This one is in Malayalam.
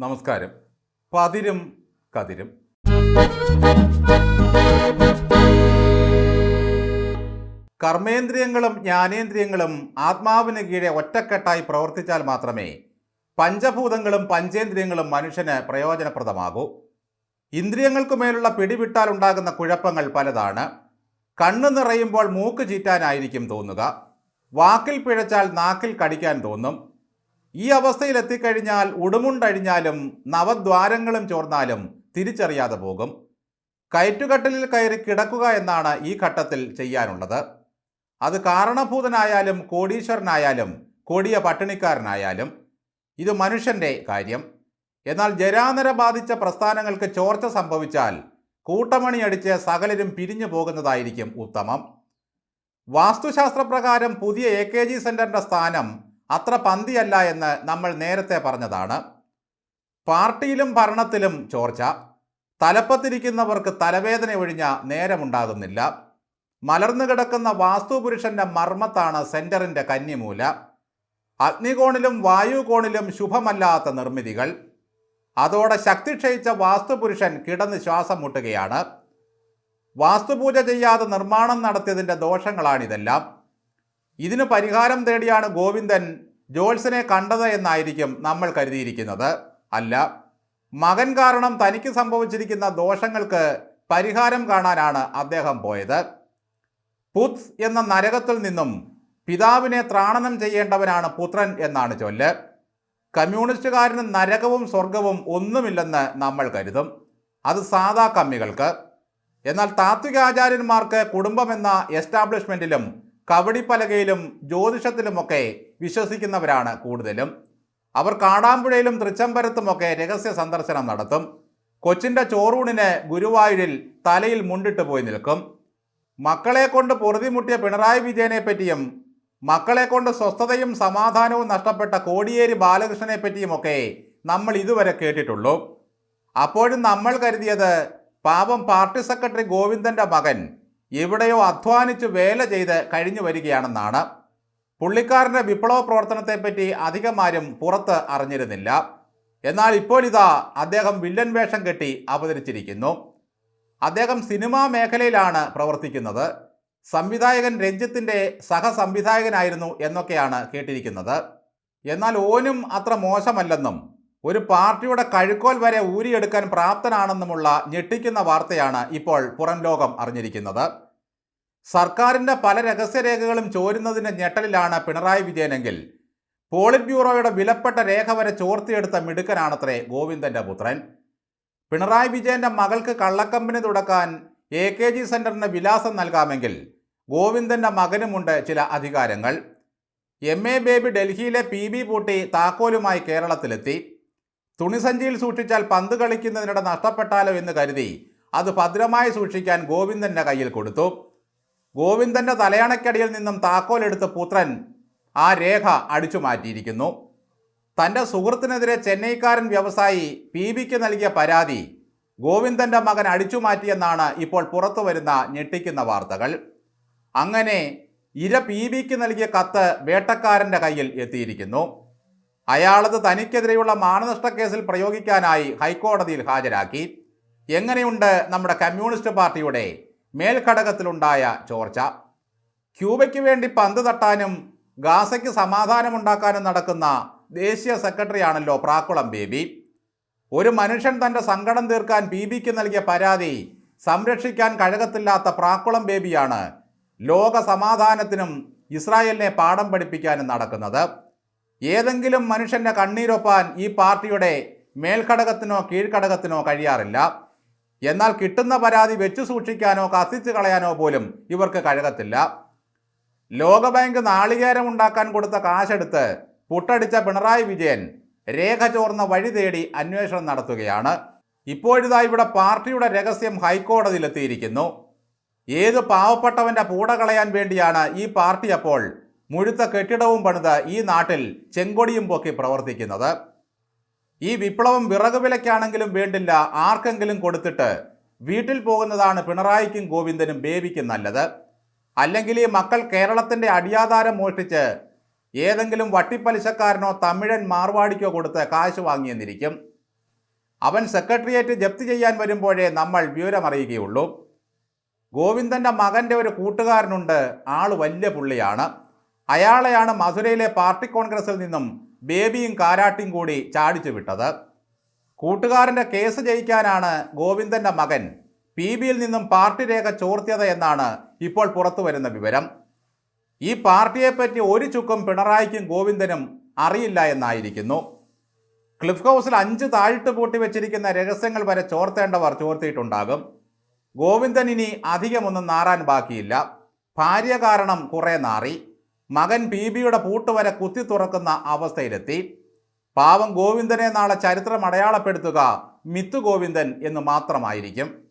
നമസ്കാരം. പതിരും കതിരും. കർമ്മേന്ദ്രിയങ്ങളും ജ്ഞാനേന്ദ്രിയങ്ങളും ആത്മാവിന് കീഴെ ഒറ്റക്കെട്ടായി പ്രവർത്തിച്ചാൽ മാത്രമേ പഞ്ചഭൂതങ്ങളും പഞ്ചേന്ദ്രിയങ്ങളും മനുഷ്യന് പ്രയോജനപ്രദമാകൂ. ഇന്ദ്രിയങ്ങൾക്കു മേലുള്ള പിടിവിട്ടാൽ ഉണ്ടാകുന്ന കുഴപ്പങ്ങൾ പലതാണ്. കണ്ണു നിറയുമ്പോൾ മൂക്ക് ചീറ്റാനായിരിക്കും തോന്നുക. വാക്കിൽ പിഴച്ചാൽ നാക്കിൽ കടിക്കാൻ തോന്നും. ഈ അവസ്ഥയിൽ എത്തിക്കഴിഞ്ഞാൽ ഉടുമുണ്ടഴിഞ്ഞാലും നവദ്വാരങ്ങളും ചോർന്നാലും തിരിച്ചറിയാതെ പോകും. കയറ്റുകട്ടലിൽ കയറി കിടക്കുക എന്നാണ് ഈ ഘട്ടത്തിൽ ചെയ്യാനുള്ളത്. അത് കാരണഭൂതനായാലും കോടീശ്വരനായാലും കൊടിയ പട്ടിണിക്കാരനായാലും ഇത് മനുഷ്യന്റെ കാര്യം. എന്നാൽ ജരാനര ബാധിച്ച പ്രസ്ഥാനങ്ങൾക്ക് ചോർച്ച സംഭവിച്ചാൽ കൂട്ടമണിയടിച്ച് സകലരും പിരിഞ്ഞു പോകുന്നതായിരിക്കും ഉത്തമം. വാസ്തുശാസ്ത്രപ്രകാരം പുതിയ എ കെ ജി സെന്ററിന്റെ സ്ഥാനം അത്ര പന്തിയല്ല എന്ന് നമ്മൾ നേരത്തെ പറഞ്ഞതാണ്. പാർട്ടിയിലും ഭരണത്തിലും ചോർച്ച. തലപ്പത്തിരിക്കുന്നവർക്ക് തലവേദന ഒഴിഞ്ഞ നേരമുണ്ടാകുന്നില്ല. മലർന്നു കിടക്കുന്ന വാസ്തുപുരുഷന്റെ മർമ്മത്താണ് സെന്ററിന്റെ കന്നിമൂല. അഗ്നികോണിലും വായുകോണിലും ശുഭമല്ലാത്ത നിർമ്മിതികൾ. അതോടെ ശക്തി ക്ഷയിച്ച വാസ്തുപുരുഷൻ കിടന്ന് ശ്വാസം മുട്ടുകയാണ്. വാസ്തുപൂജ ചെയ്യാതെ നിർമ്മാണം നടത്തിയതിന്റെ ദോഷങ്ങളാണിതെല്ലാം. ഇതിന് പരിഹാരം തേടിയാണ് ഗോവിന്ദൻ ജോത്സനെ കണ്ടത് എന്നായിരിക്കും നമ്മൾ കരുതിയിരിക്കുന്നത്. അല്ല മകൻ കാരണം തനിക്ക് സംഭവിച്ചിരിക്കുന്ന ദോഷങ്ങൾക്ക് പരിഹാരം കാണാനാണ് അദ്ദേഹം പോയത്. പുത് എന്ന നരകത്തിൽ നിന്നും പിതാവിനെ ത്രാണനം ചെയ്യേണ്ടവനാണ് പുത്രൻ എന്നാണ് ചൊല്ല്. കമ്മ്യൂണിസ്റ്റുകാരന് നരകവും സ്വർഗവും ഒന്നുമില്ലെന്ന് നമ്മൾ കരുതും. അത് സാധാ കമ്മികൾക്ക്. എന്നാൽ താത്വികാചാര്യന്മാർക്ക് കുടുംബമെന്ന എസ്റ്റാബ്ലിഷ്മെന്റിലും കവടിപ്പലകയിലും ജ്യോതിഷത്തിലുമൊക്കെ വിശ്വസിക്കുന്നവരാണ് കൂടുതലും. അവർ കാടാമ്പുഴയിലും തൃച്ചംബരത്തുമൊക്കെ രഹസ്യ സന്ദർശനം നടത്തും. കൊച്ചിന്റെ ചോറൂണിന് ഗുരുവായൂരിൽ തലയിൽ മുണ്ടിട്ട് പോയി നിൽക്കും. മക്കളെ കൊണ്ട് പൊറുതിമുട്ടിയ പിണറായി വിജയനെ പറ്റിയും മക്കളെ കൊണ്ട് സ്വസ്ഥതയും സമാധാനവും നഷ്ടപ്പെട്ട കോടിയേരി ബാലകൃഷ്ണനെ പറ്റിയുമൊക്കെ നമ്മൾ ഇതുവരെ കേട്ടിട്ടുള്ളൂ. അപ്പോഴും നമ്മൾ കരുതിയത് പാപം പാർട്ടി സെക്രട്ടറി ഗോവിന്ദന്റെ മകൻ എവിടെയോ അധ്വാനിച്ച് വേല ചെയ്ത് കഴിഞ്ഞു വരികയാണെന്നാണ്. പുള്ളിക്കാരന്റെ വിപ്ലവ പ്രവർത്തനത്തെപ്പറ്റി അധികമാരും പുറത്ത് അറിഞ്ഞിരുന്നില്ല. എന്നാൽ ഇപ്പോൾ ഇതാ അദ്ദേഹം വില്ലൻ വേഷം കെട്ടി അവതരിച്ചിരിക്കുന്നു. അദ്ദേഹം സിനിമാ മേഖലയിലാണ് പ്രവർത്തിക്കുന്നത്. സംവിധായകൻ രഞ്ജിത്തിന്റെ സഹസംവിധായകനായിരുന്നു എന്നൊക്കെയാണ് കേട്ടിരിക്കുന്നത്. എന്നാൽ ഓനും അത്ര മോശമല്ലെന്നും ഒരു പാർട്ടിയുടെ കഴുക്കോൽ വരെ ഊരിയെടുക്കാൻ പ്രാപ്തനാണെന്നുമുള്ള ഞെട്ടിക്കുന്ന വാർത്തയാണ് ഇപ്പോൾ പുറം ലോകം അറിഞ്ഞിരിക്കുന്നത്. സർക്കാരിന്റെ പല രഹസ്യരേഖകളും ചോരുന്നതിന്റെ ഞെട്ടലിലാണ് പിണറായി വിജയനെങ്കിൽ പോളിറ്റ് ബ്യൂറോയുടെ വിലപ്പെട്ട രേഖ വരെ ചോർത്തിയെടുത്ത മിടുക്കനാണത്രേ ഗോവിന്ദന്റെ പുത്രൻ. പിണറായി വിജയന്റെ മകൾക്ക് കള്ളക്കമ്പനി തുടക്കാൻ എ കെ ജി സെന്ററിന് വിലാസം നൽകാമെങ്കിൽ ഗോവിന്ദന്റെ മകനുമുണ്ട് ചില അധികാരങ്ങൾ. എം എ ബേബി ഡൽഹിയിലെ പി ബി പൂട്ടി താക്കോലുമായി കേരളത്തിലെത്തി. തുണിസഞ്ചിയിൽ സൂക്ഷിച്ചാൽ പന്ത് കളിക്കുന്നതിനിടെ നഷ്ടപ്പെട്ടാലോ എന്ന് കരുതി അത് ഭദ്രമായി സൂക്ഷിക്കാൻ ഗോവിന്ദന്റെ കയ്യിൽ കൊടുത്തു. ഗോവിന്ദന്റെ തലയണക്കടിയിൽ നിന്നും താക്കോലെടുത്ത് പുത്രൻ ആ രേഖ അടിച്ചു മാറ്റിയിരിക്കുന്നു. തന്റെ സുഹൃത്തിനെതിരെ ചെന്നൈക്കാരൻ വ്യവസായി പി ബിക്ക് നൽകിയ പരാതി ഗോവിന്ദന്റെ മകൻ അടിച്ചു മാറ്റിയെന്നാണ് ഇപ്പോൾ പുറത്തു വരുന്ന ഞെട്ടിക്കുന്ന വാർത്തകൾ. അങ്ങനെ ഇര പി ബിക്ക് നൽകിയ കത്ത് വേട്ടക്കാരന്റെ കയ്യിൽ എത്തിയിരിക്കുന്നു. അയാളത് തനിക്കെതിരെയുള്ള മാനനഷ്ട കേസിൽ പ്രയോഗിക്കാനായി ഹൈക്കോടതിയിൽ ഹാജരാക്കി. എങ്ങനെയുണ്ട് നമ്മുടെ കമ്മ്യൂണിസ്റ്റ് പാർട്ടിയുടെ മേൽഘടകത്തിലുണ്ടായ ചോർച്ച? ക്യൂബയ്ക്ക് വേണ്ടി പന്ത് തട്ടാനും ഗാസയ്ക്ക് സമാധാനമുണ്ടാക്കാനും നടക്കുന്ന ദേശീയ സെക്രട്ടറിയാണല്ലോ പ്രാക്കുളം ബേബി. ഒരു മനുഷ്യൻ തന്റെ സങ്കടം തീർക്കാൻ ബി ബിക്ക് നൽകിയ പരാതി സംരക്ഷിക്കാൻ കഴകത്തില്ലാത്ത പ്രാക്കുളം ബേബിയാണ് ലോക സമാധാനത്തിനും ഇസ്രായേലിനെ പാഠം പഠിപ്പിക്കാനും നടക്കുന്നത്. ഏതെങ്കിലും മനുഷ്യന്റെ കണ്ണീരൊപ്പാൻ ഈ പാർട്ടിയുടെ മേൽഘടകത്തിനോ കീഴ്ഘടകത്തിനോ കഴിയാറില്ല. എന്നാൽ കിട്ടുന്ന പരാതി വെച്ചു സൂക്ഷിക്കാനോ കത്തിച്ചു കളയാനോ പോലും ഇവർക്ക് കഴകത്തില്ല. ലോകബാങ്ക് നാളികേരം ഉണ്ടാക്കാൻ കൊടുത്ത കാശെടുത്ത് പുട്ടടിച്ച പിണറായി വിജയൻ രേഖ ചോർന്ന വഴി തേടി അന്വേഷണം നടത്തുകയാണ്. ഇപ്പോഴിതാ ഇവിടെ പാർട്ടിയുടെ രഹസ്യം ഹൈക്കോടതിയിലെത്തിയിരിക്കുന്നു. ഏത് പാവപ്പെട്ടവന്റെ പൂട കളയാൻ വേണ്ടിയാണ് ഈ പാർട്ടി അപ്പോൾ മുഴുത്ത കെട്ടിടവും പണിത് ഈ നാട്ടിൽ ചെങ്കൊടിയും പൊക്കി പ്രവർത്തിക്കുന്നത്. ഈ വിപ്ലവം വിറക് വിലയ്ക്കാണെങ്കിലും വേണ്ടില്ല ആർക്കെങ്കിലും കൊടുത്തിട്ട് വീട്ടിൽ പോകുന്നതാണ് പിണറായിക്കും ഗോവിന്ദനും ബേബിക്കും നല്ലത്. അല്ലെങ്കിൽ ഈ മക്കൾ കേരളത്തിന്റെ അടിയാധാരം മോഷ്ടിച്ച് ഏതെങ്കിലും വട്ടിപ്പലിശക്കാരനോ തമിഴൻ മാർവാടിക്കോ കൊടുത്ത് കാശ് വാങ്ങിയെന്നിരിക്കും. അവൻ സെക്രട്ടേറിയറ്റ് ജപ്തി ചെയ്യാൻ വരുമ്പോഴേ നമ്മൾ വിവരമറിയുകയുള്ളൂ. ഗോവിന്ദന്റെ മകന്റെ ഒരു കൂട്ടുകാരനുണ്ട് ആൾ വലിയ പുള്ളിയാണ്. അയാളെയാണ് മധുരയിലെ പാർട്ടി കോൺഗ്രസിൽ നിന്നും ബേബിയും കാരാട്ടിയും കൂടി ചാടിച്ചു വിട്ടത്. കൂട്ടുകാരന്റെ കേസ് ജയിക്കാനാണ് ഗോവിന്ദന്റെ മകൻ പി ബിയിൽ നിന്നും പാർട്ടി രേഖ ചോർത്തിയത് എന്നാണ് ഇപ്പോൾ പുറത്തു വരുന്ന വിവരം. ഈ പാർട്ടിയെപ്പറ്റി ഒരു ചുക്കും പിണറായിക്കും ഗോവിന്ദനും അറിയില്ല എന്നായിരിക്കുന്നു. ക്ലിഫ് ഹൗസിൽ അഞ്ച് താഴിട്ട് പൂട്ടി വെച്ചിരിക്കുന്ന രഹസ്യങ്ങൾ വരെ ചോർത്തേണ്ടവർ ചോർത്തിയിട്ടുണ്ടാകും. ഗോവിന്ദൻ ഇനി അധികമൊന്നും നാറാൻ ബാക്കിയില്ല. ഭാര്യ കാരണം കുറേ നാറി. മകൻ പി ബിയുടെ പൂട്ട് വരെ കുത്തി തുറക്കുന്ന അവസ്ഥയിലെത്തി. പാവം ഗോവിന്ദനെ നാളെ ചരിത്രം അടയാളപ്പെടുത്തുക മിത്തു ഗോവിന്ദൻ എന്ന് മാത്രമായിരിക്കും.